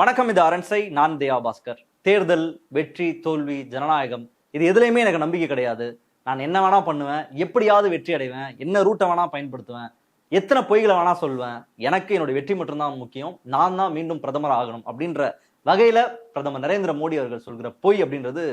வணக்கம் இது அரண்சை நான் தேவா பாஸ்கர். தேர்தல் வெற்றி தோல்வி ஜனநாயகம் இது எதுலையுமே எனக்கு நம்பிக்கை கிடையாது. நான் என்ன வேணா பண்ணுவேன் எப்படியாவது வெற்றி அடைவேன் என்ன ரூட்டை வேணா பயன்படுத்துவேன் எத்தனை பொய்களை வேணா சொல்வேன் எனக்கு என்னுடைய வெற்றி மட்டும்தான் முக்கியம் நான் தான் மீண்டும் பிரதமர் ஆகணும் அப்படின்ற வகையில பிரதமர் நரேந்திர மோடி அவர்கள் சொல்கிற பொய் அப்படின்றது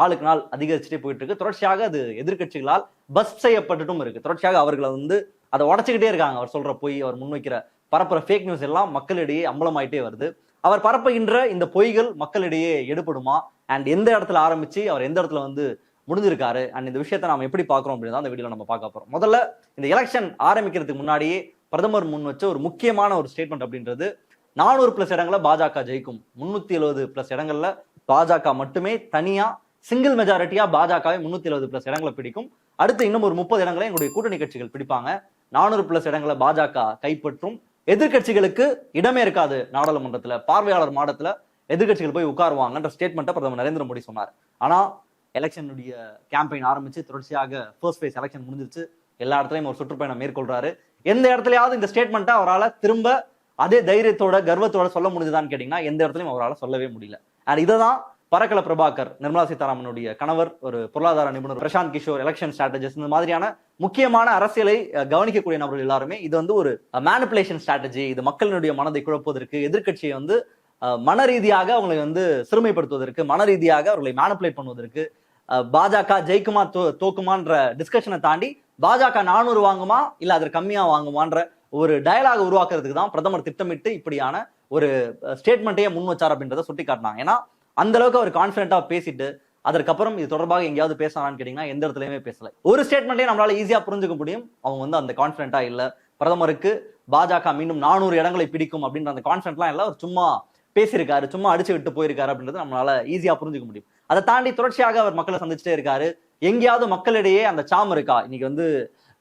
நாளுக்கு நாள் அதிகரிச்சுட்டே போயிட்டு இருக்கு தொடர்ச்சியாக அது எதிர்க்கட்சிகளால் பஸ் செய்யப்பட்டுட்டும் இருக்கு. தொடர்ச்சியாக அவர்களை வந்து அதை உடச்சிக்கிட்டே இருக்காங்க. அவர் சொல்ற பொய் அவர் முன்வைக்கிற பரப்புற ஃபேக் நியூஸ் எல்லாம் மக்களிடையே அம்பலமாயிட்டே வருது. அவர் பரப்புகின்ற இந்த பொய்கள் மக்களிடையே எடுபடுமா? அண்ட் எந்த இடத்துல ஆரம்பிச்சு அவர் எந்த இடத்துல வந்து முடிஞ்சிருக்காரு? அண்ட் இந்த விஷயத்தை நாம எப்படி பார்க்குறோம் அப்படின்னு தான் அந்த வீடியோவில் நம்ம பார்க்க போறோம். முதல்ல இந்த எலெக்ஷன் ஆரம்பிக்கிறதுக்கு முன்னாடியே பிரதமர் முன் வச்ச ஒரு முக்கியமான ஒரு ஸ்டேட்மெண்ட் அப்படின்றது நானூறு பிளஸ் இடங்களில் பாஜக ஜெயிக்கும். முன்னூத்தி எழுபது பிளஸ் இடங்கள்ல பாஜக மட்டுமே தனியா சிங்கிள் மெஜாரிட்டியா பாஜகவே முன்னூத்தி எழுபது பிளஸ் இடங்களை பிடிக்கும். அடுத்து இன்னும் ஒரு முப்பது இடங்களை எங்களுடைய கூட்டணி கட்சிகள் பிடிப்பாங்க. நானூறு பிளஸ் இடங்களை பாஜக கைப்பற்றும். எதிர்க்கட்சிகளுக்கு இடமே இருக்காது நாடாளுமன்றத்துல பார்வையாளர் மாடத்துல எதிர்க்கட்சிகள் போய் உட்காருவாங்கன்ற ஸ்டேட்மெண்ட்டை பிரதமர் நரேந்திர மோடி சொன்னார். ஆனா எலெக்ஷனுடைய கேம்பெயின் ஆரம்பிச்சு தொடர்ச்சியாக ஃபர்ஸ்ட் ஃபேஸ் எலெக்ஷன் முடிஞ்சிருச்சு. எல்லா இடத்துலையும் ஒரு சுற்றுப்பயணம் மேற்கொள்றாரு. எந்த இடத்துலயாவது இந்த ஸ்டேட்மெண்ட்டை அவரால் திரும்ப அதே தைரியத்தோட கர்வத்தோட சொல்ல முடிஞ்சுதான்னு கேட்டிங்கன்னா எந்த இடத்துலையும் அவரால் சொல்லவே முடியல. அண்ட் இதை தான் பரக்கல பிரபாகர் நிர்மலா சீதாராமனுடைய கணவர் ஒரு பொருளாதார நிபுணர் பிரசாந்த் கிஷோர் எலெக்ஷன் ஸ்ட்ராட்டஜிஸ்ட் இந்த மாதிரியான முக்கியமான அரசியலை கவனிக்கக்கூடிய நபர்கள் எல்லாருமே இது வந்து ஒரு மேனிப்புலேஷன் ஸ்ட்ராட்டஜி இது மக்களினுடைய மனதை குழப்புவதற்கு எதிர்க்கட்சியை வந்து மன ரீதியாக அவங்களை வந்து சிறுமைப்படுத்துவதற்கு மன ரீதியாக அவர்களை மேனிப்புலேட் பண்ணுவதற்கு பாஜக ஜெயிக்குமா தோ தோக்குமான்ற டிஸ்கஷனை தாண்டி பாஜக நானூறு வாங்குமா இல்ல அதற்கு கம்மியா வாங்குமான்ற ஒரு டயலாக் உருவாக்குறதுக்கு தான் பிரதமர் திட்டமிட்டு இப்படியான ஒரு ஸ்டேட்மெண்ட்டையே முன் வச்சார் அப்படின்றத சுட்டி காட்டினாங்க ஏன்னா அந்த அளவுக்கு அவர் கான்பிடண்டா பேசிட்டு அதற்கப்புறம் இது தொடர்பாக எங்கேயாவது பேசலாம்னு கேட்டீங்கன்னா எந்த இடத்துலயுமே பேசல. ஒரு ஸ்டேட்மெண்ட்டே நம்மளால ஈஸியா புரிஞ்சுக்க முடியும் அவங்க வந்து அந்த கான்பிடண்டா இல்ல. பிரதமருக்கு பாஜக மீண்டும் நானூறு இடங்களை பிடிக்கும் அப்படின்ற அந்த கான்ஃபிடென்ட்லாம் இல்ல. அவர் சும்மா பேசியிருக்காரு சும்மா அடிச்சு விட்டு போயிருக்காரு அப்படின்றது நம்மளால ஈஸியா புரிஞ்சுக்க முடியும். அதை தாண்டி தொடர்ச்சியாக அவர் மக்களை சந்திச்சுட்டே இருக்காரு. எங்கேயாவது மக்களிடையே அந்த சாம் இருக்கா? இன்னைக்கு வந்து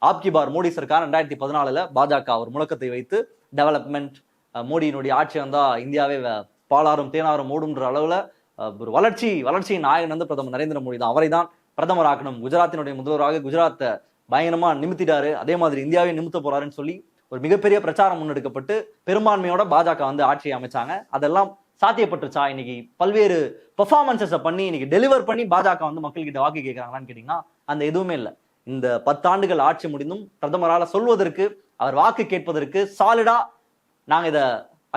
ஆப்கி பார் மோடி சர்க்கார் ரெண்டாயிரத்தி பதினாலுல பாஜக ஒரு முழக்கத்தை வைத்து டெவலப்மெண்ட் மோடியினுடைய ஆட்சி வந்தா இந்தியாவே வ- பாலாறும் தேனாரும் ஓடுன்ற அளவுல ஒரு வளர்ச்சி வளர்ச்சியின் நாயகன் வந்து பிரதமர் நரேந்திர மோடி தான். அவரை தான் பிரதமர் ஆக்கணும் குஜராத்தினுடைய முதல்வராக குஜராத்தை பயங்கரமா நிமித்திட்டாரு. அதே மாதிரி இந்தியாவை நிமித்த போறாருன்னு சொல்லி ஒரு மிகப்பெரிய பிரச்சாரம் முன்னெடுக்கப்பட்டு பெரும்பான்மையோட பாஜக வந்து ஆட்சியை அமைச்சாங்க. அதெல்லாம் சாத்தியப்பட்டுச்சா இன்னைக்கு பல்வேறு பெர்ஃபார்மன்சஸை பண்ணி இன்னைக்கு டெலிவர் பண்ணி பாஜக வந்து மக்கள்கிட்ட வாக்கு கேட்கறாங்களான்னு கேட்டீங்கன்னா அந்த எதுவுமே இல்லை. இந்த பத்தாண்டுகள் ஆட்சி முடிந்தும் பிரதமரால் சொல்வதற்கு அவர் வாக்கு கேட்பதற்கு சாலிடா நாங்கள் இதை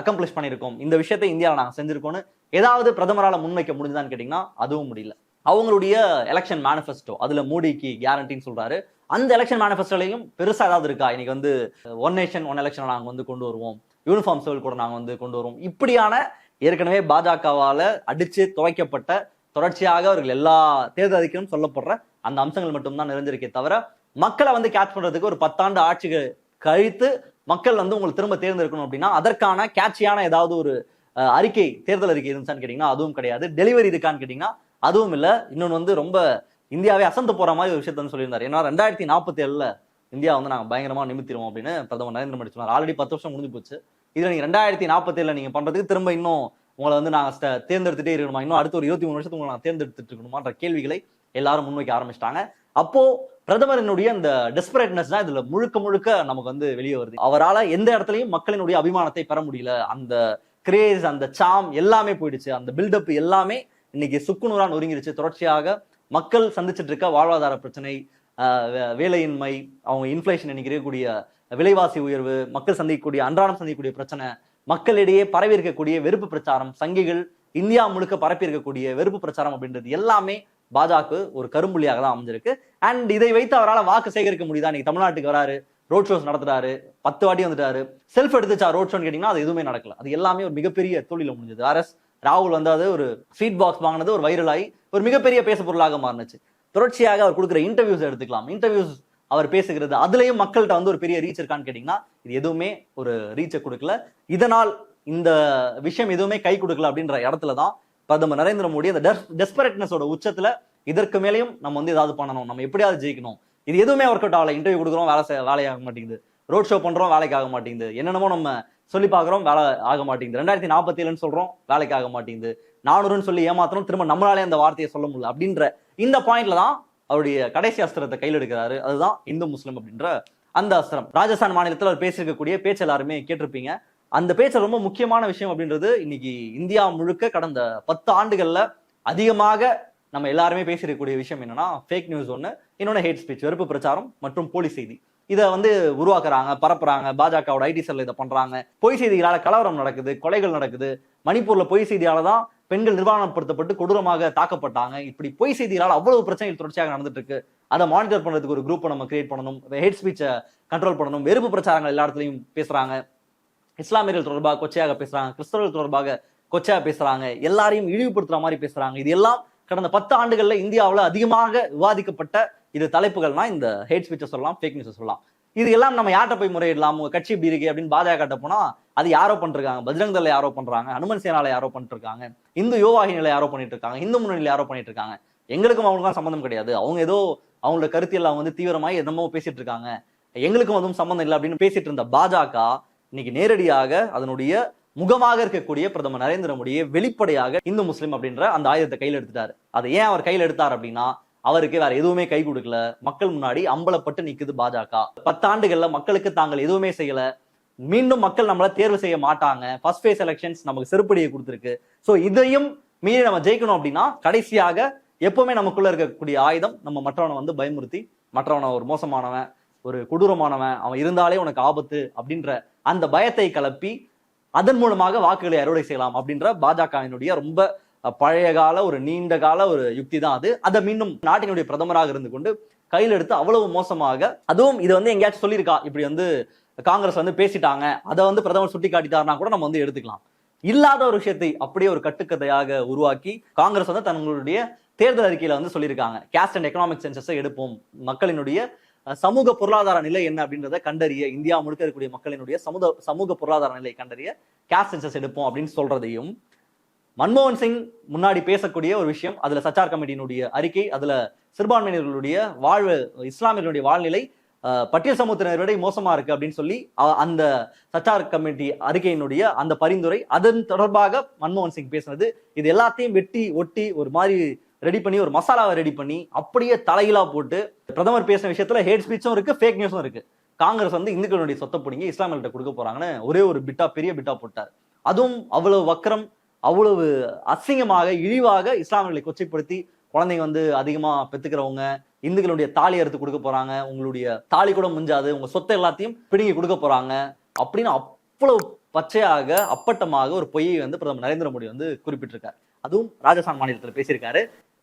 அக்கம்ப்ளிஷ் பண்ணியிருக்கோம். இந்த விஷயத்தை இந்தியாவில் நாங்கள் செஞ்சிருக்கோம்னு ஏதாவது பிரதமரால் முன்வைக்க முடிஞ்சுதான்னு கேட்டிங்கன்னா அதுவும் முடியல. அவங்களுடைய எலெக்ஷன் மேனிஃபெஸ்டோ அதில் மோடிக்கு கேரண்டின்னு சொல்கிறாரு அந்த எலெக்ஷன் மேனிஃபெஸ்டோலையும் பெருசாக ஏதாவது இருக்கா? இன்னைக்கு வந்து ஒன் நேஷன் ஒன் எலெக்ஷனை நாங்கள் வந்து கொண்டு வருவோம். யூனிஃபார்ம் சிவில் கூட நாங்கள் வந்து கொண்டு வருவோம். இப்படியான ஏற்கனவே பாஜகவால் அடித்து துவைக்கப்பட்ட தொடர்ச்சியாக அவர்கள் எல்லா தேர்தல் அறிக்கையும் சொல்லப்படுற அந்த அம்சங்கள் மட்டும்தான் நிறைஞ்சிருக்கே தவிர மக்களை வந்து கேட்ச் பண்ணுறதுக்கு ஒரு பத்தாண்டு ஆட்சிகள் கழித்து மக்கள் வந்து உங்களுக்கு திரும்ப தேர்ந்தெடுக்கணும் அப்படின்னா அதற்கான கேட்சியான ஏதாவது ஒரு அறிக்கை தேர்தல் அறிக்கை இருந்துச்சான்னு கேட்டீங்கன்னா அதுவும் கிடையாது. டெலிவரி இருக்கான்னு கேட்டீங்கன்னா அதுவும் இல்லை. இன்னொன்று வந்து ரொம்ப இந்தியாவே அசந்து போற மாதிரி ஒரு விஷயத்தன்னு வந்து ஏன்னா ரெண்டாயிரத்தி நாற்பத்தி ஏழுல இந்தியா வந்து நாங்கள் பயங்கரமாக நிமித்திருவோம் அப்படின்னு பிரதமர் நரேந்திர மோடி சொன்னார். ஆல்ரெடி பத்து வருஷம் முடிஞ்சு போச்சு. இதில் நீங்கள் ரெண்டாயிரத்தி நாற்பத்தி நீங்கள் பண்ணுறதுக்கு திரும்ப இன்னும் உங்களை வந்து நாங்கள் தேர்ந்தெடுத்துட்டே இருக்கணுமா? இன்னும் அடுத்த ஒரு இருபத்தி மூணு வருஷத்துக்கு உங்களை தேர்ந்தெடுத்துட்டு இருக்கணுமான்ற கேள்விகளை எல்லாரும் முன்வைக்க ஆரம்பிச்சிட்டாங்க. அப்போ பிரதமரினுடைய இந்த டெஸ்பரேட்னஸ் தான் இதுல முழுக்க முழுக்க நமக்கு வந்து வெளியே வருது. அவரால் எந்த இடத்துலையும் மக்களினுடைய அபிமானத்தை பெற முடியல. அந்த கிரேஸ் அந்த சாம் எல்லாமே போயிடுச்சு. அந்த பில்டப் எல்லாமே இன்னைக்கு சுக்குநூறா நொறுங்கிருச்சு தொடர்ச்சியாக மக்கள் சந்திச்சுட்டு இருக்க வாழ்வாதார பிரச்சனை வேலையின்மை அவங்க இன்ஃபிளேஷன் இன்னைக்கு இருக்கக்கூடிய விலைவாசி உயர்வு மக்கள் சந்திக்கக்கூடிய அன்றாடம் சந்திக்கக்கூடிய பிரச்சனை மக்களிடையே பரவி இருக்கக்கூடிய வெறுப்பு பிரச்சாரம் சங்கிகள் இந்தியா முழுக்க பரப்பி இருக்கக்கூடிய வெறுப்பு பிரச்சாரம் அப்படின்றது எல்லாமே பாஜக ஒரு கரும்புள்ளியாக தான் அமைஞ்சிருக்கு. அண்ட் இதை வைத்து அவரால் வாக்கு சேகரிக்க முடியுதா? இன்னைக்கு தமிழ்நாட்டுக்கு வராரு. ரோட் ஷோஸ் நடத்துறாரு. பத்து வாட்டி வந்துட்டாரு. செல்ஃப் எடுத்துச்சா ரோட் ஷோன்னு கேட்டீங்கன்னா அது எதுவுமே நடக்கல. அது எல்லாமே ஒரு மிகப்பெரிய தொழில முடிஞ்சது. ஆர்எஸ் ராகுல் வந்து அது ஒரு ஸ்வீட் பாக்ஸ் வாங்கினது ஒரு வைரல் ஆகி ஒரு மிகப்பெரிய பேச பொருளாக மாறினுச்சு. தொடர்ச்சியாக அவர் கொடுக்குற இன்டர்வியூஸ் எடுத்துக்கலாம். இன்டர்வியூஸ் அவர் பேசுகிறது அதுலேயும் மக்கள்கிட்ட வந்து ஒரு பெரிய ரீச் இருக்கான்னு கேட்டிங்கன்னா இது எதுவுமே ஒரு ரீச்சை கொடுக்கல. இதனால் இந்த விஷயம் எதுவுமே கை கொடுக்கல அப்படின்ற இடத்துல தான் பிரதமர் நரேந்திர மோடி அந்த டெஸ்பரேட்னஸோட உச்சத்தில் இதற்கு மேலேயும் நம்ம வந்து ஏதாவது பண்ணணும். நம்ம எப்படியாவது ஜெயிக்கணும். இது எதுவுமே ஒர்க் அவுட் ஆகலை. இன்டர்வியூ கொடுக்குறோம் வேலை செய்- வேலையாக மாட்டேங்குது. ரோட் ஷோ பண்ணுறோம் வேலைக்கு ஆக மாட்டேங்குது. என்னென்னமோ நம்ம சொல்லி பார்க்குறோம் வேலை ஆக மாட்டேங்குது. ரெண்டாயிரத்தி நாற்பத்தி ஏழுன்னு சொல்கிறோம் வேலைக்கு ஆக மாட்டேங்குது. நானூறுன்னு சொல்லி ஏமாத்தணும் திரும்ப நம்மளாலே அந்த வார்த்தையை சொல்ல முடியல. அப்படின்ற இந்த பாயிண்ட்ல தான் அவருடைய கடைசி அஸ்திரத்தை கையில் எடுக்கிறாரு. அதுதான் இந்து முஸ்லிம் அப்படின்ற அந்த அஸ்திரம். ராஜஸ்தான் மாநிலத்தில் அவர் பேசியிருக்கக்கூடிய பேச்சு எல்லாருமே கேட்டிருப்பீங்க. அந்த பேச்சு ரொம்ப முக்கியமான விஷயம் அப்படின்றது இன்னைக்கு இந்தியா முழுக்க கடந்த பத்து ஆண்டுகளில் அதிகமாக நம்ம எல்லாருமே பேசியிருக்கக்கூடிய விஷயம் என்னன்னா ஃபேக் நியூஸ் ஒன்று இன்னொன்று ஹேட் ஸ்பீச் வெறுப்பு பிரச்சாரம் மற்றும் போலி செய்தி. இதை வந்து உருவாக்குறாங்க பரப்புறாங்க பாஜகவோட ஐடி செல்ல இதை பண்றாங்க. பொய் செய்திகளால் கலவரம் நடக்குது கொலைகள் நடக்குது. மணிப்பூர்ல பொய் செய்தியால தான் பெண்கள் நிர்வாணப்படுத்தப்பட்டு கொடூரமாக தாக்கப்பட்டாங்க. இப்படி பொய் செய்திகளால் அவ்வளவு பிரச்சனைகள் தொடர்ச்சியாக நடந்துட்டு இருக்கு அதை மானிட்டர் பண்றதுக்கு ஒரு குரூப்பை நம்ம கிரியேட் பண்ணணும். ஹேட் ஸ்பீச்சை கண்ட்ரோல் பண்ணணும். வெறுப்பு பிரச்சாரங்கள் எல்லா இடத்துலையும் பேசுறாங்க. இஸ்லாமியர்கள் தொடர்பாக கொச்சையாக பேசுறாங்க. கிறிஸ்தவர்கள் தொடர்பாக கொச்சையாக பேசுறாங்க. எல்லாரையும் இழிவுபடுத்துற மாதிரி பேசுறாங்க. இது எல்லாம் கடந்த பத்து ஆண்டுகள்ல இந்தியாவில் அதிகமாக விவாதிக்கப்பட்ட இது தலைப்புகள்னா இந்த ஹேட் ஸ்பீச்சை சொல்லலாம் ஃபேக் நியூஸை சொல்லலாம். இது எல்லாம் நம்ம யார்கிட்ட போய் முறையிடலாம் உங்க கட்சி இப்படி இருக்கு அப்படின்னு பாஜக கிட்ட போனா அது யாரோ பண்ணிருக்காங்க? பஜ்ரங் தள யாரோ பண்றாங்க அனுமன் சேனால யாரோ பண்ணிட்டு இருக்காங்க இந்து யோவாகினில யாரோ பண்ணிட்டு இருக்காங்க இந்து முன்னணியில யாரோ பண்ணிட்டு இருக்காங்க எங்களுக்கும் அவங்களுக்கும் சம்மந்தம் கிடையாது. அவங்க ஏதோ அவங்களோட கருத்தியல் அவங்க வந்து தீவிரமாக என்னமோ பேசிட்டு இருக்காங்க எங்களுக்கும் அதுவும் சம்மந்தம் இல்லை அப்படின்னு பேசிட்டு இருந்த பாஜக இன்னைக்கு நேரடியாக அதனுடைய முகமாக இருக்கக்கூடிய பிரதமர் நரேந்திர மோடியை வெளிப்படையாக இந்து முஸ்லீம் அப்படின்ற அந்த ஆயுதத்தை கையில் எடுத்துட்டாரு. அதை ஏன் அவர் கையில் எடுத்தார் அப்படின்னா அவருக்கு வேற எதுவுமே கை கொடுக்கல. மக்கள் முன்னாடி அம்பலப்பட்டு நிக்குது பாஜக. பத்தாண்டுகள்ல மக்களுக்கு தாங்கள் எதுவுமே செய்யல. மீண்டும் மக்கள் நம்மள தேர்வு செய்ய மாட்டாங்க. ஃபர்ஸ்ட் ஃபேஸ் எலெக்ஷன்ஸ் நமக்கு செருப்படியை கொடுத்துருக்கு. ஸோ இதையும் மீறி நம்ம ஜெயிக்கணும் அப்படின்னா கடைசியாக எப்பவுமே நமக்குள்ள இருக்கக்கூடிய ஆயுதம் நம்ம மற்றவனை வந்து பயமுறுத்தி மற்றவனை ஒரு மோசமானவன் ஒரு கொடூரமானவன் அவன் இருந்தாலே உனக்கு ஆபத்து அப்படின்ற அந்த பயத்தை கலப்பி அதன் மூலமாக வாக்குகளை அறுவடை செய்யலாம் அப்படின்ற பாஜகவினுடைய ரொம்ப பழைய கால ஒரு நீண்ட கால ஒரு யுக்தி தான் அது. அதை மீண்டும் நாட்டினுடைய பிரதமராக இருந்து கொண்டு கையில் எடுத்து அவ்வளவு மோசமாக அதுவும் இது வந்து எங்கேயாச்சும் சொல்லியிருக்கா? இப்படி வந்து காங்கிரஸ் வந்து பேசிட்டாங்க. அதை வந்து பிரதமர் சுட்டி காட்டிட்டாருன்னா கூட நம்ம வந்து எடுத்துக்கலாம். இல்லாத ஒரு விஷயத்தை அப்படியே ஒரு கட்டுக்கதையாக உருவாக்கி காங்கிரஸ் வந்து தங்களுடைய தேர்தல் அறிக்கையில வந்து சொல்லியிருக்காங்க. கேஸ்ட் அண்ட் எக்கனாமிக் சென்சஸை எடுப்போம். மக்களினுடைய சமூக பொருளாதார நிலை என்ன அப்படின்றத கண்டறிய இந்தியா முழுக்க இருக்கக்கூடிய மக்களினுடைய சமூக சமூக பொருளாதார நிலை கண்டறிய கேஸ்ட் சென்சஸ் எடுப்போம் அப்படின்னு சொல்றதையும் மன்மோகன் சிங் முன்னாடி பேசக்கூடிய ஒரு விஷயம் அதுல சச்சார் கமிட்டியினுடைய அறிக்கை அதுல சிறுபான்மையினர்களுடைய வாழ்வு இஸ்லாமியர்களுடைய வாழ்நிலை பட்டியல் சமூகத்தினரை விட மோசமா இருக்கு அப்படின்னு சொல்லி அந்த சச்சார் கமிட்டி அறிக்கையினுடைய அந்த பரிந்துரை அதன் தொடர்பாக மன்மோகன் சிங் பேசுனது. இது எல்லாத்தையும் வெட்டி ஒட்டி ஒரு மாதிரி ரெடி பண்ணி ஒரு மசாலாவை ரெடி பண்ணி அப்படியே தலையிலா போட்டு பிரதமர் பேசின விஷயத்துல ஹேட் ஸ்பீச்சும் இருக்கு ஃபேக் நியூஸும் இருக்கு. காங்கிரஸ் வந்து இந்துக்களுடைய சொத்தை பிடிங்கி இஸ்லாமியர்கிட்ட கொடுக்க போறாங்கன்னு ஒரே ஒரு பிட்டா பெரிய பிட்டா போட்டார். அதுவும் அவ்வளவு வக்கரம் அவ்வளவு அசிங்கமாக இழிவாக இஸ்லாமியர்களை கொச்சைப்படுத்தி குழந்தைங்க வந்து அதிகமா பெத்துக்கிறவங்க இந்துக்களுடைய தாலி அறுத்து கொடுக்க போறாங்க உங்களுடைய தாலி கூட முஞ்சாது உங்க சொத்தை எல்லாத்தையும் பிடுங்கி கொடுக்க போறாங்க அப்படின்னு அவ்வளவு பச்சையாக அப்பட்டமாக ஒரு பொய்யை வந்து பிரதமர் நரேந்திர மோடி வந்து குறிப்பிட்டிருக்காரு. அதுவும் ராஜஸ்தான் மாநிலத்துல பேசியிருக்காரு.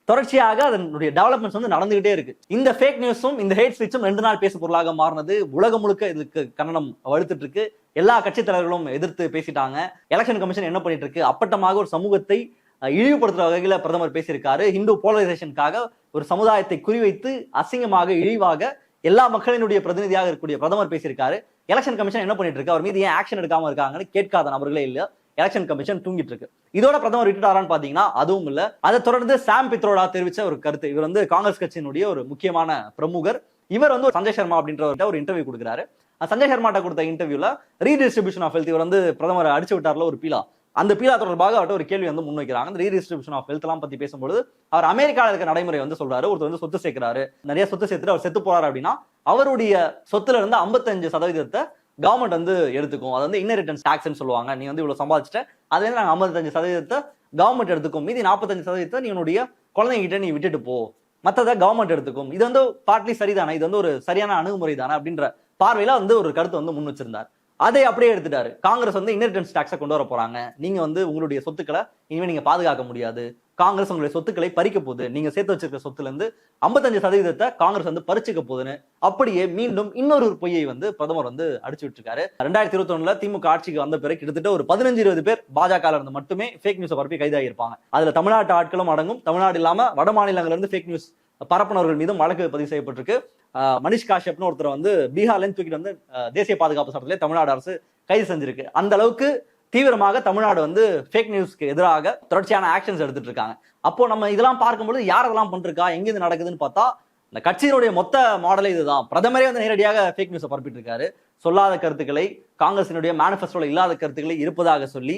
தொடர்ச்சியாக அதனுடைய டெவலப்மெண்ட்ஸ் வந்து நடந்துகிட்டே இருக்கு. இந்த ஃபேக் நியூஸும் இந்த ஹேட் ஸ்பீச்சும் ரெண்டு நாள் பேசு பொருளாக மாறினது. உலகம் முழுக்க இதுக்கு கண்டனம் வலுத்துட்டு இருக்கு. எல்லா கட்சித் தலைவர்களும் எதிர்த்து பேசிட்டாங்க. எலெக்ஷன் கமிஷன் என்ன பண்ணிட்டு இருக்கு? அப்பட்டமாக ஒரு சமூகத்தை இழிவுபடுத்துற வகையில பிரதமர் பேசியிருக்காரு. ஹிந்து போலரைசேஷனுக்காக ஒரு சமுதாயத்தை குறிவைத்து அசிங்கமாக இழிவாக எல்லா மக்களினுடைய பிரதிநிதியாக இருக்கக்கூடிய பிரதமர் பேசியிருக்காரு. எலெக்ஷன் கமிஷன் என்ன பண்ணிட்டு இருக்கு? அவர் மீது ஏன் ஆக்ஷன் எடுக்காம இருக்காங்கன்னு கேட்காத நபர்களே இல்லை எலெக்ஷன் கமிஷன் தூங்கிட்டு இருக்கு இதோட பிரதமர் விட்டுட்டாரான்னு பாத்தீங்கன்னா அதுவும் இல்ல. அதை தொடர்ந்து சாம் பித்ரோடா தெரிவிச்ச ஒரு கருத்து. இவர் வந்து காங்கிரஸ் கட்சியினுடைய ஒரு முக்கியமான பிரமுகர். இவர் வந்து சஞ்சய் சர்மா அப்படின்றவர்கிட்ட ஒரு இன்டர்வியூ கொடுக்குறாரு. சஞ்சய் சர்மாட்ட கொடுத்த இன்டர்வியூல ரீடிஸ்ட்ரிபியூஷன் ஆஃப் ஹெல்த் இவர் வந்து பிரதமர் அடிச்சு விட்டார்ல ஒரு பீலா. அந்த பீலா தொடர்பாக அவர்கிட்ட ஒரு கேள்வி வந்து முன்வைக்கிறாங்க. அந்த ரீடிஸ்ட்ரிபியூஷன் ஆஃப் ஹெல்த் எல்லாம் பத்தி பேசும்போது அவர் அமெரிக்காவில் இருக்க நடைமுறை வந்து சொல்றாரு. ஒருத்தர் வந்து சொத்து சேர்க்கிறாரு. நிறைய சொத்து சேர்த்துட்டு அவர் செத்து போறாரு அப்படின்னா அவருடைய சொத்துல இருந்து 55% சதவீதத்தை கவர்மெண்ட் வந்து எடுத்துக்கும். அது வந்து இன்னரிட்டன்ஸ் டாக்ஸ்னு சொல்லுவாங்க. நீ வந்து இவ்வளவு சம்பாதிச்சிட்ட அதுல நாங்கள் நாங்க 55% சதவீதத்தை கவர்மெண்ட் எடுத்துக்கும். மீதி 45% சதவீதத்தை நீ உன்னுடைய குழந்தைங்கிட்ட நீ விட்டுட்டு போ. மத்ததை கவர்மெண்ட் எடுத்துக்கும். இது வந்து பார்ட்லி சரிதானே? இது வந்து ஒரு சரியான அணுகுமுறை தானே அப்படின்ற பார்வையில வந்து ஒரு கருத்து வந்து முன் வச்சிருந்தார். அதை அப்படியே எடுத்துட்டாரு. காங்கிரஸ் வந்து இன்னரிட்டன்ஸ் டாக்ஸை கொண்டு வர போறாங்க. நீங்க வந்து உங்களுடைய சொத்துக்களை இனிமே நீங்க பாதுகாக்க முடியாது. காங்கிரஸ் உங்களுடைய சொத்துக்களை பறிக்க போகுது. நீங்க சேர்த்து வச்சிருக்க சொத்துல இருந்து 55% சதவீதத்தை காங்கிரஸ் வந்து பறிச்சுக்க போகுதுன்னு அப்படியே மீண்டும் இன்னொரு ஒரு பொய்யை வந்து பிரதமர் வந்து அடிச்சு விட்டுருக்காரு. ரெண்டாயிரத்தி இருபத்தி ஒண்ணுல திமுக ஆட்சிக்கு வந்த பிறகு கிட்டத்தட்ட ஒரு பதினஞ்சு இருபது பேர் பாஜக இருந்து மட்டுமே ஃபேக் நியூஸை பரப்பி கைதாகி இருப்பாங்க அதுல தமிழ்நாட்டு ஆட்களும் அடங்கும். தமிழ்நாடு இல்லாம வட மாநிலங்கள்ல இருந்து ஃபேக் நியூஸ் பரப்புனவர்கள் மீதும் வழக்கு பதிவு செய்யப்பட்டிருக்கு. ஆஹ் மனிஷ் காஷ்யப்னு ஒருத்தர் வந்து பீகார்ல இருந்து தூக்கிட்டு வந்து தேசிய பாதுகாப்பு சட்டத்திலே தமிழ்நாடு அரசு கைது செஞ்சிருக்கு. அந்த அளவுக்கு தீவிரமாக தமிழ்நாடு வந்து ஃபேக் நியூஸ்க்கு எதிராக தொடர்ச்சியான ஆக்ஷன்ஸ் எடுத்துட்டு இருக்காங்க. அப்போ நம்ம இதெல்லாம் பார்க்கும்போது யார் அதெல்லாம் பண்ணிருக்கா? எங்க இது நடக்குதுன்னு பார்த்தா இந்த கட்சியினுடைய மொத்த மாடலே இதுதான். பிரதமரே வந்து நேரடியாக ஃபேக் நியூஸை பரப்பிட்டு இருக்காரு சொல்லாத கருத்துக்களை காங்கிரசினுடைய மேனிஃபெஸ்டோல இல்லாத கருத்துக்களை இருப்பதாக சொல்லி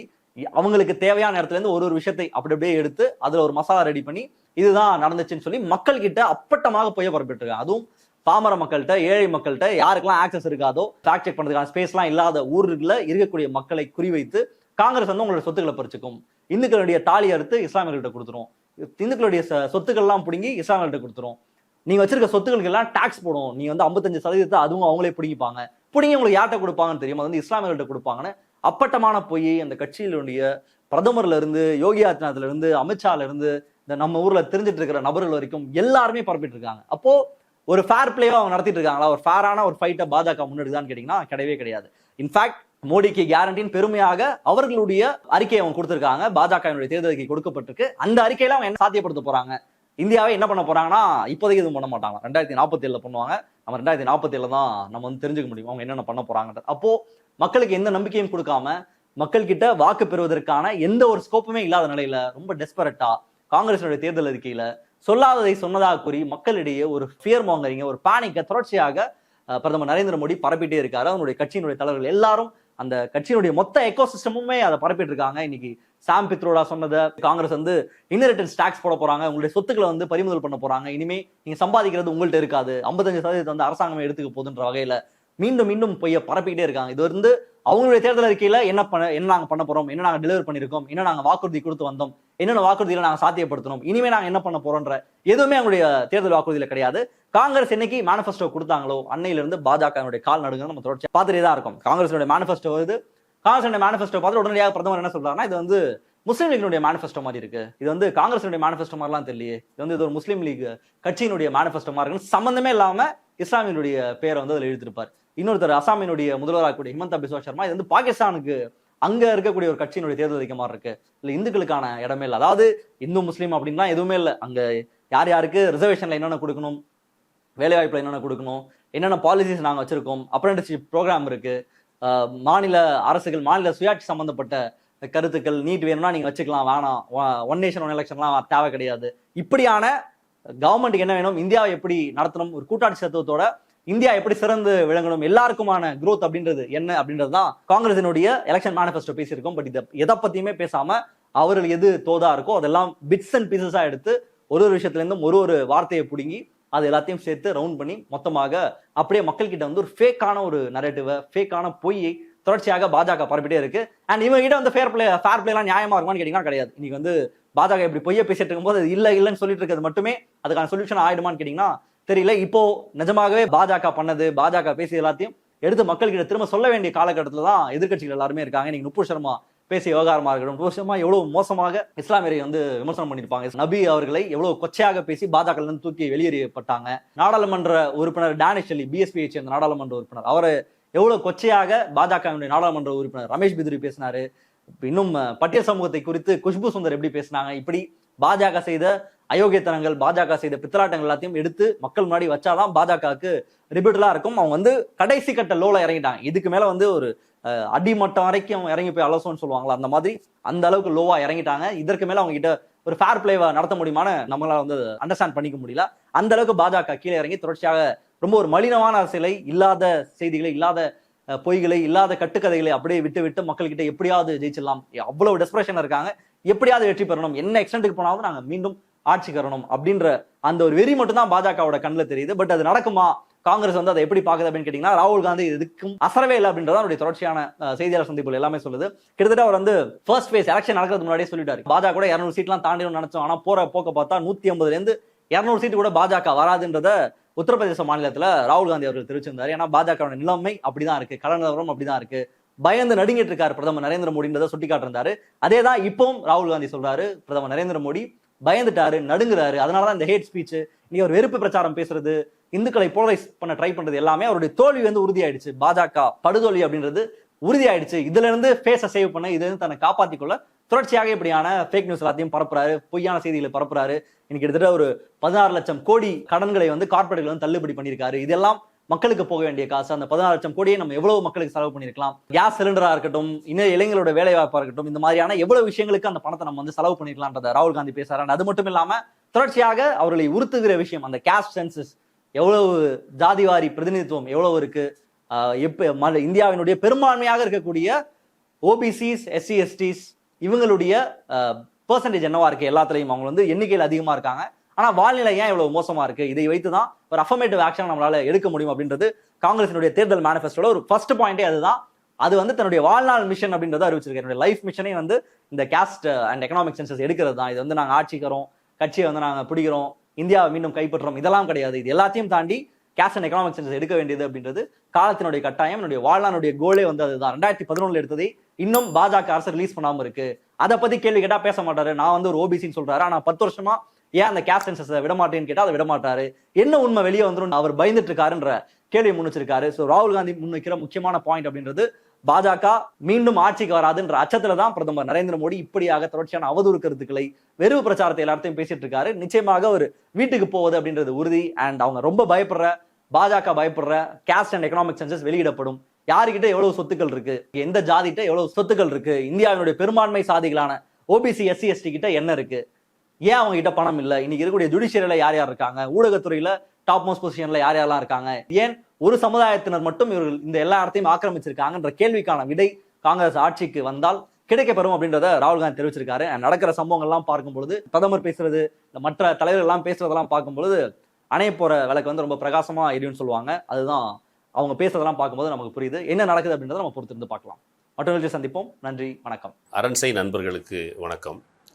அவங்களுக்கு தேவையான இடத்துல இருந்து ஒரு ஒரு விஷயத்தை அப்படி அப்படியே எடுத்து அதுல ஒரு மசாலா ரெடி பண்ணி இதுதான் நடந்துச்சுன்னு சொல்லி மக்கள் கிட்ட அப்பட்டமாக போய் பரப்பிட்டு இருக்காங்க அதுவும் பாமர மக்கள்கிட்ட ஏழை மக்கள்கிட்ட யாருக்கெல்லாம் ஆக்சஸ் இருக்காதோ ஃபேக்ட் செக் பண்ணுறதுக்கான ஸ்பேஸ்லாம் இல்லாத ஊர்ல இருக்கக்கூடிய மக்களை குறிவைத்து காங்கிரஸ் வந்து உங்களோட சொத்துக்களை பறிச்சுக்கும். இந்துக்களுடைய தாலி அறுத்து இஸ்லாமியர்கள்ட்ட கொடுத்துரும். இந்துக்களுடைய சொத்துக்கள்லாம் பிடுங்கி இஸ்லாமியர்கள்ட்ட கொடுத்துரும். நீங்க வச்சிருக்க சொத்துக்களுக்கு எல்லாம் டாக்ஸ் போடும். நீ வந்து 55% சதவீதத்தை அதுவும் அவங்களே பிடிங்கிப்பாங்க. பிடிங்கி உங்களுக்கு யார்கிட்ட கொடுப்பாங்கன்னு தெரியும்? அது வந்து இஸ்லாமியர்கள்ட்ட கொடுப்பாங்கன்னு அப்பட்டமான பொய் அந்த கட்சியினுடைய பிரதமர்ல இருந்து யோகி ஆதித்யநாத்ல இருந்து அமித்ஷால இருந்து இந்த நம்ம ஊர்ல தெரிஞ்சிட்டு இருக்கிற நபர்கள் வரைக்கும் எல்லாருமே பரப்பிட்டு இருக்காங்க. அப்போ ஒரு ஃபேர் பிளேவா அவங்க நடத்திட்டு இருக்காங்களா ஒரு ஃபேரான ஒரு ஃபைட்டை பாஜக முன்னெடுக்குதான்னு கேட்டீங்கன்னா கிடையவே கிடையாது. இன்ஃபேக்ட் மோடிக்கு கேரண்டின் பெருமையாக அவர்களுடைய அறிக்கையை அவங்க கொடுத்திருக்காங்க. பாஜகவினுடைய தேர்தல் அறிக்கை கொடுக்கப்பட்டிருக்கு. அந்த அறிக்கையில அவங்க என்ன சாத்தியப்படுத்த போறாங்க? இந்தியாவை என்ன பண்ண போறாங்கன்னா இப்போதைக்கு எதுவும் பண்ண மாட்டாங்க ரெண்டாயிரத்தி நாற்பத்தி ஏழுல பண்ணுவாங்க. நம்ம ரெண்டாயிரத்தி நாற்பத்தி ஏழுல தான் நம்ம வந்து தெரிஞ்சுக்க முடியும் அவங்க என்னென்ன பண்ண போறாங்கன்ற அப்போ மக்களுக்கு எந்த நம்பிக்கையும் கொடுக்காம மக்கள் கிட்ட வாக்கு பெறுவதற்கான எந்த ஒரு ஸ்கோப்புமே இல்லாத நிலையில ரொம்ப டெஸ்பரட்டா காங்கிரஸினுடைய தேர்தல் அறிக்கையில சொல்லாததை சொன்னதாக கூறி மக்களிடையே ஒரு ஃபியர் மாங்கரிங்க ஒரு பேனிக்கை தொடர்ச்சியாக பிரதமர் நரேந்திர மோடி பரப்பிட்டே இருக்காரு. அவனுடைய கட்சியினுடைய தலைவர்கள் எல்லாரும் அந்த கட்சியினுடைய மொத்த எக்கோசிஸ்டமுமே அதை பரப்பிட்டு இருக்காங்க இன்னைக்கு சாம் பித்ரோடா சொன்னதை காங்கிரஸ் வந்து இன்ஹெரிட்டன்ஸ் டாக்ஸ் போட போறாங்க. உங்களுடைய சொத்துக்களை வந்து பறிமுதல் பண்ண போறாங்க. இனிமே நீங்க சம்பாதிக்கிறது உங்கள்ட்ட இருக்காது. 55% சதவீதத்தை வந்து அரசாங்கமே எடுத்துக்க போகுதுன்ற வகையில மீண்டும் மீண்டும் பொய்ய பரப்பிக்கிட்டே இருக்காங்க. இது வந்து அவங்களுடைய தேர்தல் அறிக்கையில என்ன பண்ண என்ன நாங்க பண்ண போறோம் என்ன நாங்க டெலிவர் பண்ணிருக்கோம் என்ன நாங்க வாக்குறுதி கொடுத்து வந்தோம் என்னென்ன வாக்குறுதிகளை நாங்க சாத்தியப்படுத்தணும் இனிமே நாங்க என்ன பண்ண போறோம்ன்ற எதுவுமே அவங்களுடைய தேர்தல் வாக்குறுதியில கிடையாது. காங்கிரஸ் என்னைக்கு மேனிஃபெஸ்டோ கொடுத்தாங்களோ அன்னையில இருந்து பாஜக கால் நடுங்க நம்ம தொடர்ச்சி பார்த்துட்டே தான் இருக்கும். காங்கிரஸோட மேனிஃபெஸ்டோ வருது. காங்கிரஸ் மேனிஃபெஸ்டோ பார்த்து உடனடியாக பிரதமர் என்ன சொல்றாருன்னா இது வந்து முஸ்லீம் லீக்னுடைய மேனிஃபெஸ்டோ மாதிரி இருக்கு. இது வந்து காங்கிரஸினுடைய மேனிஃபெஸ்டோ மாதிரிலாம் தெரியலையே. இது வந்து இது ஒரு முஸ்லீம் லீக் கட்சியினுடைய மேனிஃபெஸ்டோ மாதிரி இருக்குன்னு சம்மந்தமே இல்லாம இஸ்லாமியனுடைய பேரை வந்து அதில் எழுதிருப்பார் இன்னொருத்தர் அசாமினுடைய முதல்வராகக்கூடிய ஹிமந்தா பிஸ்வா சர்மா இது வந்து பாகிஸ்தானுக்கு அங்க இருக்கக்கூடிய ஒரு கட்சியினுடைய தேர்தல் அதிகமாக இருக்கு. இல்ல இந்துக்களுக்கான இடமே இல்லை. அதாவது இந்து முஸ்லீம் அப்படின்லாம் எதுவுமே இல்லை. அங்க யார் யாருக்கு ரிசர்வேஷன்ல என்னென்ன கொடுக்கணும் வேலைவாய்ப்புல என்னென்ன கொடுக்கணும் என்னென்ன பாலிசிஸ் நாங்கள் வச்சிருக்கோம் அப்ரெண்டிஸ்ஷிப் ப்ரோக்ராம் இருக்கு. மாநில அரசுகள் மாநில சுயாட்சி சம்பந்தப்பட்ட கருத்துக்கள் நீட் வேணும்னா நீங்க வச்சுக்கலாம் வேணாம். ஒன் நேஷன் ஒன் எலெக்ஷன்லாம் தேவை கிடையாது. இப்படியான கவர்மெண்ட்டுக்கு என்ன வேணும் இந்தியாவை எப்படி நடத்தணும் ஒரு கூட்டாட்சி தத்துவத்தோட இந்தியா எப்படி சிறந்து விளங்கணும் எல்லாருக்குமான குரோத் அப்படின்றது என்ன அப்படின்றது தான் காங்கிரசினுடைய எலெக்ஷன் மேனிஃபெஸ்டோ பேசியிருக்கோம். பட் இதை எதை பத்தியுமே பேசாம அவர்கள் எது தோதா இருக்கோ அதெல்லாம் பிட்ஸ் அண்ட் பீசஸா எடுத்து ஒரு ஒரு விஷயத்துல இருந்தும் ஒரு ஒரு வார்த்தையை பிடுங்கி அது எல்லாத்தையும் சேர்த்து ரவுண்ட் பண்ணி மொத்தமாக அப்படியே மக்கள் கிட்ட வந்து ஒரு ஃபேக்கான ஒரு நரேட்டிவை ஃபேக்கான பொய்யை தொடர்ச்சியாக பாஜக பரப்பிட்டே இருக்கு. அண்ட் இவங்க கிட்ட வந்து ஃபேர் பிளே ஃபேர் பிளேலாம் நியாயமா இருக்குமான்னு கேட்டீங்கன்னா கிடையாது. இன்னைக்கு வந்து பாஜக இப்படி பொய்ய பேசிட்டு இருக்கும்போது இல்லை இல்லைன்னு சொல்லிட்டு இருக்கிறது மட்டுமே அதுக்கான சொல்யூஷன் ஆயிடுமான்னு கேட்டீங்கன்னா தெரியல. இப்போ நிஜமாகவே பாஜக பண்ணது பாஜக பேசிய எல்லாத்தையும் எடுத்து மக்கள்கிட்ட திரும்ப சொல்ல வேண்டிய காலகட்டத்தில் தான் எதிர்க்கட்சிகள் எல்லாருமே இருக்காங்க. நீங்க நுப்பு சர்மா பேசிய விவகாரமா இருக்கட்டும் நுப்பு சர்மா எவ்வளவு மோசமாக இஸ்லாமியரை வந்து விமர்சனம் பண்ணியிருப்பாங்க. நபி அவர்களை எவ்வளவு கொச்சையாக பேசி பாஜக இருந்து தூக்கி வெளியேறியப்பட்டாங்க. நாடாளுமன்ற உறுப்பினர் டேனிஷ் அலி பிஎஸ்பியை சேர்ந்த நாடாளுமன்ற உறுப்பினர். அவரை எவ்வளவு கொச்சையாக பாஜகவினுடைய நாடாளுமன்ற உறுப்பினர் ரமேஷ் பிதுரி பேசினாரு. இன்னும் பட்டியல் சமூகத்தை குறித்து குஷ்பு சுந்தர் எப்படி பேசினாங்க? இப்படி பாஜக செய்த அயோக்கியத்தனங்கள் பாஜக செய்த பித்தலாட்டங்கள் எல்லாத்தையும் எடுத்து மக்கள் முன்னாடி வச்சாதான் பாஜகவுக்கு ரிபிட்டலா இருக்கும். அவங்க வந்து கடைசி கட்ட லோல இறங்கிட்டாங்க. இதுக்கு மேல வந்து ஒரு அடிமட்டம் வரைக்கும் இறங்கி போய் அலசோன்னு சொல்லுவாங்களா அந்த மாதிரி அந்த அளவுக்கு லோவா இறங்கிட்டாங்க. இதற்கு மேல அவங்க கிட்ட ஒரு ஃபேர் பிளேவை நடத்த முடியுமான நம்மளால வந்து அண்டர்ஸ்டாண்ட் பண்ணிக்க முடியல. அந்த அளவுக்கு பாஜக கீழே இறங்கி தொடர்ச்சியாக ரொம்ப ஒரு மலினமான அரசியலை இல்லாத செய்திகளை இல்லாத பொய்களை இல்லாத கட்டுக்கதைகளை அப்படியே விட்டு விட்டு மக்கள்கிட்ட எப்படியாவது ஜெயிச்சிடலாம். அவ்வளவு டெஸ்பிரேஷன் இருக்காங்க. எப்படியாவது வெற்றி பெறணும். என்ன எக்ஸ்டென்ட்டுக்கு போனாலும் நாங்க மீண்டும் ஆட்சி கரணும் அப்படின்ற அந்த ஒரு வெறி மட்டும் தான் பாஜகவோட கண்ணில் தெரியுது. பட் அது நடக்குமா? காங்கிரஸ் வந்து அதை எப்படி பாக்குது அப்படின்னு கேட்டீங்கன்னா ராகுல் காந்தி இதுக்கும் அசரவே இல்லை அப்படின்றத அவருடைய தொடர்ச்சியான செய்தியாளர் சந்திப்புகள் எல்லாமே சொல்லுது. கிட்டத்தட்ட அவர் வந்து ஃபர்ஸ்ட் ஃபேஸ் எலெக்ஷன் நடக்கிறதுக்கு முன்னாடியே சொல்லிட்டாரு. பாஜக கூட இரநூறு சீட்லாம் தாண்டிடும் நினைச்சோம். ஆனா போற போக்க பார்த்தா நூத்தி ஐம்பதுல இருந்து இருநூறு சீட்டு கூட பாஜக வராதுன்றத உத்தரப்பிரதேச மாநிலத்துல ராகுல் காந்தி அவர்கள் தெரிவிச்சிருந்தாரு. ஏன்னா பாஜகவோட நிலைமை அப்படிதான் இருக்கு. கடன் நிலவரம் அப்படிதான் இருக்கு. பயந்து நடுங்கிட்டு இருக்காரு பிரதமர் நரேந்திர மோடின்றதை சுட்டி காட்டிருந்தாரு அதே தான் இப்பவும் ராகுல் காந்தி சொல்றாரு. பிரதமர் நரேந்திர மோடி பயந்துட்டாரு நடுங்குறாரு. அதனாலதான் இந்த ஹேட் ஸ்பீச் நீ ஒரு வெறுப்பு பிரச்சாரம் பேசுறது இந்துக்களை போலரைஸ் பண்ண ட்ரை பண்றது எல்லாமே அவருடைய தோல்வி வந்து உறுதியாயிடுச்சு. பாஜக படுதோல்வி அப்படின்றது உறுதியாயிடுச்சு. இதுல இருந்து ஃபேஸை சேவ் பண்ண இதுல இருந்து தன்னை காப்பாத்திக் கொள்ள தொடர்ச்சியாக இப்படியான ஃபேக் நியூஸ் எல்லாத்தையும் பரப்புறாரு. பொய்யான செய்திகளை பரப்புறாரு. இன்னைக்கு கிட்டத்தட்ட ஒரு பதினாறு லட்சம் கோடி கடன்களை வந்து கார்பரேட்கள் வந்து தள்ளுபடி பண்ணியிருக்காரு. இதெல்லாம் மக்களுக்கு போக வேண்டிய காசு அந்த பதினாறு லட்சம் கோடியை நம்ம எவ்வளவு மக்களுக்கு செலவு பண்ணிருக்கலாம்? கேஸ் சிலிண்டரா இருக்கட்டும் இன்னும் இளைஞர்களோட வேலை வாய்ப்பா இருக்கட்டும் இந்த மாதிரியான எவ்வளவு விஷயங்களுக்கு அந்த பணத்தை நம்ம வந்து செலவு பண்ணிருக்கலாம்ன்றத ராகுல் காந்தி பேசுறாரு. அது மட்டும் இல்லாம தொடர்ச்சியாக அவர்களை உறுத்துகிற விஷயம் அந்த கேஸ்ட் சென்சஸ் எவ்வளவு ஜாதிவாரி பிரதிநிதித்துவம் எவ்வளவு இருக்கு? எப்ப இந்தியாவினுடைய பெரும்பான்மையாக இருக்கக்கூடிய ஓபிசிஸ் எஸ்சி எஸ்டிஸ் இவங்களுடைய பர்சன்டேஜ் என்னவா இருக்கு? எல்லாத்துலயும் அவங்க வந்து எண்ணிக்கையில் அதிகமா இருக்காங்க. ஆனா வாழ்நிலை ஏன் இவ்வளவு மோசமா இருக்கு? இதை வைத்து தான் ஒரு அஃபர்மேட்டிவ் ஆக்ஷன் நம்மளால எடுக்க முடியும் அப்படின்றது காங்கிரசினுடைய தேர்தல் மேனிஃபெஸ்டோட ஒரு ஃபர்ஸ்ட் பாயிண்டே அதுதான். அது வந்து தன்னுடைய வாழ்நாள் மிஷன் அப்படின்றத அறிவிச்சிருக்கேன் என்னுடைய லைஃப் மிஷனே வந்து இந்த கேஸ்ட் அண்ட் எக்கனாமிக் சென்சஸ் எடுக்கிறது தான். இது வந்து நாங்கள் ஆட்சிக்கிறோம் கட்சியை வந்து நாங்கள் பிடிக்கிறோம் இந்தியாவை மீண்டும் கைப்பற்றுறோம். இதெல்லாம் கிடையாது. இது எல்லாத்தையும் தாண்டி கேஷ் அண்ட் எக்கனாமிக் சென்சஸ் எடுக்க வேண்டியது அப்படின்றது காலத்தினுடைய கட்டாயம் என்னுடைய வாழ்நாளுடைய கோலே வந்து அதுதான். ரெண்டாயிரத்தி பதினொன்னுல எடுத்ததை இன்னும் பாஜக அரசு ரிலீஸ் பண்ணாமல் இருக்கு. அதை பத்தி கேள்வி கேட்டால் பேச மாட்டாரு. நான் வந்து ஒரு ஓபிசின்னு சொல்றாரு. ஆனால் பத்து வருஷமா ஏன் அந்த கேஸ்ட் சென்சஸை விட மாட்டேன்னு கேட்டால் அதை விட மாட்டாரு என்ன உண்மை வெளியே வந்துடும் அவர் பயந்துட்டு இருக்காருன்ற கேள்வி முன்னிச்சிருக்காரு ஸோ ராகுல் காந்தி முன்வைக்கிற முக்கியமான பாயிண்ட் அப்படின்றது பாஜக மீண்டும் ஆட்சிக்கு வராதுன்ற அச்சத்துல தான் பிரதமர் நரேந்திர மோடி இப்படியாக தொடர்ச்சியான அவதூறு கருத்துக்களை வெறுவு பிரச்சாரத்தை எல்லாத்தையும் பேசிட்டு இருக்காரு நிச்சயமாக ஒரு வீட்டுக்கு போவது அப்படின்றது உறுதி. அண்ட் அவங்க ரொம்ப பயப்படுற பாஜக பயப்படுற கேஸ்ட் அண்ட் எக்கனாமிக் சென்சஸ் வெளியிடப்படும். யாருக்கிட்ட எவ்வளவு சொத்துக்கள் இருக்கு? எந்த ஜாதிகிட்ட எவ்வளவு சொத்துக்கள் இருக்கு? இந்தியாவினுடைய பெரும்பான்மை சாதிகளான ஓபிசி எஸ்சி எஸ்டி கிட்ட என்ன இருக்கு? ஏன் அவங்க கிட்ட பணம் இல்லை? இன்னைக்கு இருக்கக்கூடிய ஜுடிஷியரியில யார் யார் இருக்காங்க? ஊடகத்துறையில டாப் மோஸ்ட் பொசிஷன்ல யார் யாரெல்லாம் இருக்காங்க? ஏன் ஒரு சமுதாயத்தினர் மட்டும் இவர்கள் இந்த எல்லா இடத்தையும் ஆக்கிரமிச்சிருக்காங்கன்ற கேள்விக்கான விடை காங்கிரஸ் ஆட்சிக்கு வந்தால் கிடைக்கப்பெறும் அப்படின்றத ராகுல் காந்தி தெரிவிச்சிருக்காரு. நடக்கிற சம்பவங்கள்லாம் பார்க்கும் பொழுது பிரதமர் பேசுறது மற்ற தலைவர்கள் எல்லாம் பேசுறதெல்லாம் பார்க்கும் பொழுது அணைய போற விளக்கு வந்து ரொம்ப பிரகாசமா எரியும்னு சொல்லுவாங்க. அதுதான் அவங்க பேசுறதெல்லாம் பார்க்கும்போது நமக்கு புரியுது. என்ன நடக்குது அப்படின்றத நம்ம பொறுத்திருந்து பார்க்கலாம். மற்றொரு சந்திப்போம். நன்றி. வணக்கம். அரண்சை நண்பர்களுக்கு வணக்கம்.